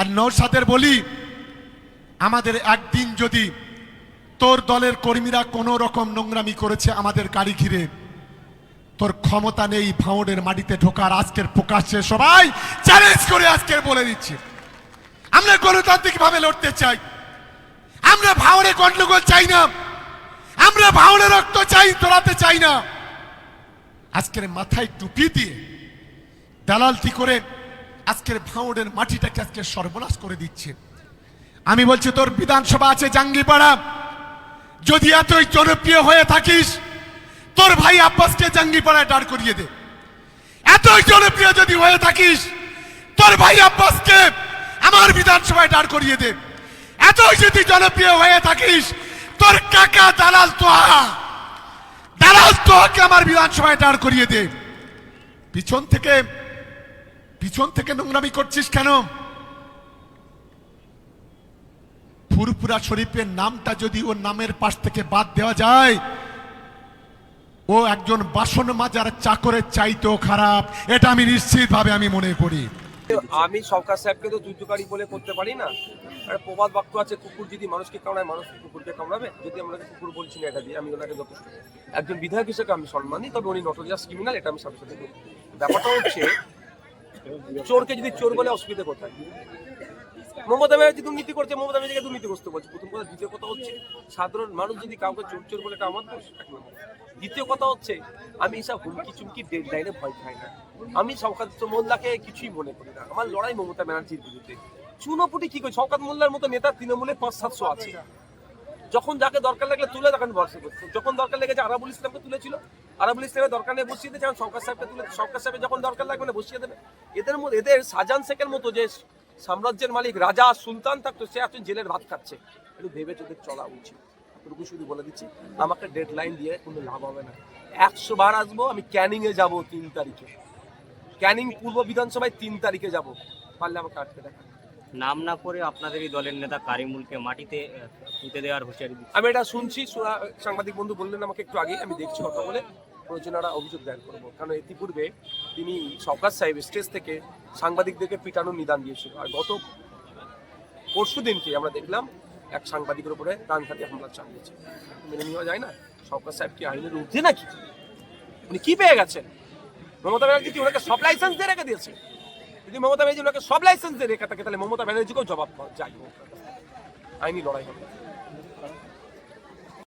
আর নৌসাদের বলি, আমাদের একদিন যদি তোর দলের কর্মীরা কোনো রকম নোংরামি করেছে আমাদের গাড়ি ঘিরে, তোর ক্ষমতা নেই ভাঁড়ের মাটিতে ঢোকার আজকের প্রকাশ্যে সবাই চ্যালেঞ্জ করে আজকের বলে দিচ্ছি। আমরা গণতান্ত্রিক ভাবে লড়তে চাই। আমরা ভাঁড়ে গন্ডগোল চাই না। আমরা ভাঁড়ে রক্ত চাই, তোলাতে চাই না। আজকের মাথায় টুপি দিয়ে দালালতি করে আজকের ভাঁড়ের মাটিটাকে আজকে সর্বনাশ করে দিচ্ছে। আমি বলছি, তোর বিধানসভা আছে জাঙ্গিপাড়া। যদি এতই জনপ্রিয় হয়ে থাকিস, তোর ভাই আব্বাসকে জাঙ্গিপাড়ায় দাঁড় করিয়ে দে। এতই জনপ্রিয় যদি হয়ে থাকিস, তোর ভাই আব্বাসকে আমার বিধানসভায় দাঁড় করিয়ে দে। এতই যদি জনপ্রিয় হয়ে থাকিস, তোর কাকা দালাল তোহা। দালাল তোহাকে আমার বিধানসভায় দাঁড় করিয়ে দে। পিছন থেকে পিছন থেকে নোংরামি করছিস কেন? ফুরপুরা শরীফের নামটা যদি ওর নামের পাশ থেকে বাদ দেওয়া যায়, ও একজন বাসন মাজার চাকরের চাইতেও খারাপ। এটা আমি নিশ্চিতভাবে আমি মনে করি। আমি সরকার সাহেবকে তো যুদ্ধকারী বলে করতে পারি না। একটা প্রবাদ বাক্য আছে, কুকুর যদি মানুষকে কামড়ায়, মানুষ কুকুরকে কামড়াবে? যদি আমরা কুকুর বলছি না এটা দিয়ে, আমি ওনাকে যথেষ্ট একজন বিধায়ক হিসেবে আমি সম্মান, তবে উনি নটোরিয়াস ক্রিমিনাল এটা আমি সাথে সাথে ব্যাপারটা হচ্ছে চোরকে যদি চোর বলে অসুবিধা কোথায়? মমতা ব্যানার্জি দুর্নীতি করছে, মমতা ব্যানার্জিকে দুর্নীতিগ্রস্ত বলছে। প্রথম কথা, দ্বিতীয় কথা হচ্ছে, সাধারণ মানুষ যদি কাউকে চোর চোর বলে এটা আমার দোষ? দ্বিতীয় কথা হচ্ছে, আমি এসব হুমকি চুমকি ডেড লাইনে ভয় খাই না। আমি শওকাত মোল্লাকে কিছুই মনে করি না। আমার লড়াই মমতা ব্যানার্জির বিরুদ্ধে। চুনোপুটি কি করে? শওকাত মোল্লার মতো নেতা তৃণমূলে পাঁচ, সাতশো আছে। যখন যাকে দরকার লাগলে তুলে তখন বর্ষে করতো যখন দরকার লেগেছে আরাবুল ইসলামকে তুলেছিল। আরাবুল ইসলামের দরকার নেই বসিয়ে দিয়েছে সরকার সাহেবকে তুলে সরকার সাহেবের যখন দরকার লাগবে না বসিয়ে দেবে। এদের মধ্যে এদের সাজান শেখের মতো যে সাম্রাজ্যের মালিক রাজা সুলতান থাকতো, সে এখন জেলের ভাত খাচ্ছে। একটু ভেবে চোখে চলা উচিত। এটুকু শুধু বলে দিচ্ছি, আমাকে ডেড লাইন দিয়ে কোনো লাভ হবে না। একশো বার আসব, আমি ক্যানিং এ যাব তিন তারিখে। ক্যানিং পূর্ব বিধানসভায় তিন তারিখে যাব। পারলে আমাকে আটকে দেখা নাম না করে আপনাদের এই দলের নেতা কারিমুলকে মাটিতে পুঁতে দেওয়ার হুঁশিয়ারি আমি এটা শুনছি শোনা- সাংবাদিক বন্ধু বললেন আমাকে একটু আগে আমি দেখছি কথা বলে প্রয়োজনারা অভিযোগ দায়ের করব। কারণ ইতিপূর্বে তিনি সরকার সাহেব স্টেজ থেকে সাংবাদিকদেরকে পিটানোর নিদান দিয়েছিল। আর গত পরশু দিনকে আমরা দেখলাম, এক সাংবাদিকের উপরে প্রাণঘাতী হামলা চালিয়েছে। মেনে নেওয়া যায় না? সরকার সাহেব কি আইনের ঊর্ধ্বে নাকি? উনি কি পেয়ে গেছেন? মমতা ব্যানার্জি কি ওনাকে সব লাইসেন্স দিয়ে রেখে দিয়েছে? যদি মমতা ব্যানার্জি ওনাকে সব লাইসেন্স দিয়ে রেখে থাকে তাহলে মমতা ব্যানার্জিকেও জবাব চাই আইনি লড়াই হবে।